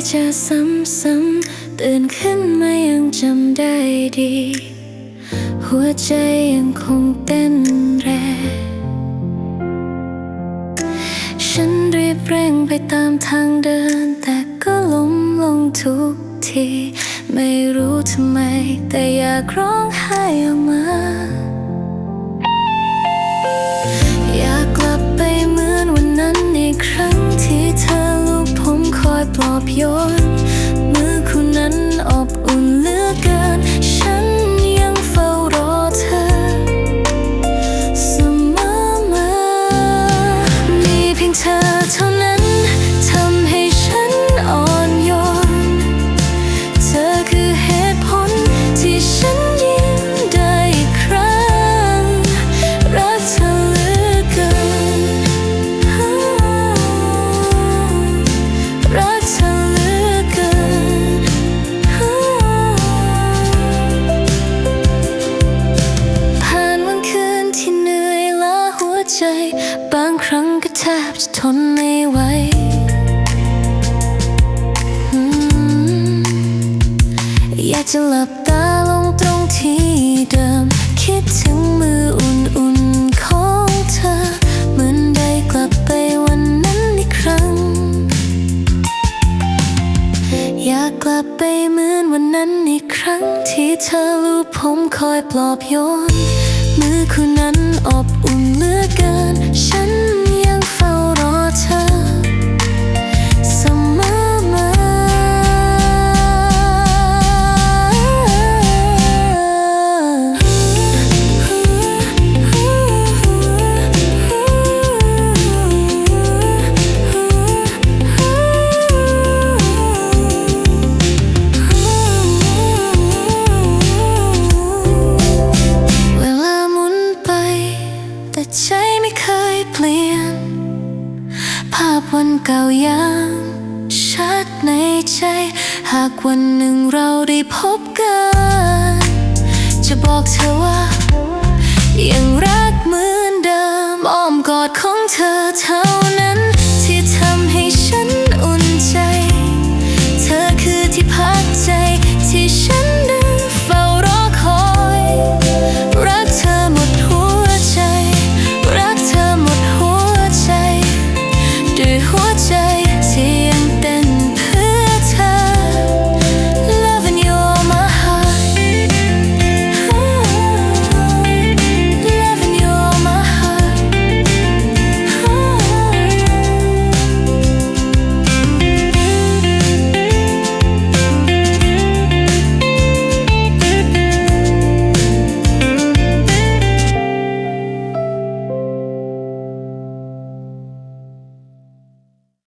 จะซ้ำๆตื่นขึ้นมายังจำได้ดี หัวใจยังคงเต้นแรงฉันรีบเร่งไปตามทางเดิน แต่ก็ล้มลงทุกที ไม่รู้ทำไม แต่อยากร้องไห้ออกมา จะหลับตาลงตรงที่เดิม คิดถึงมืออุ่นๆของเธอ เหมือนได้กลับไปวันนั้นอีกครั้ง อยากกลับไปเหมือนวันนั้นอีกครั้ง ที่เธอลูบผมคอยปลอบโยน มือคุณนั้นอบอุ่นเหลือเกิน วันเก่ายังชัดในใจ หากวันหนึ่งเราได้พบกัน จะบอกเธอว่า ยังรักเหมือนเดิมอ้อมกอดของเธอเท่า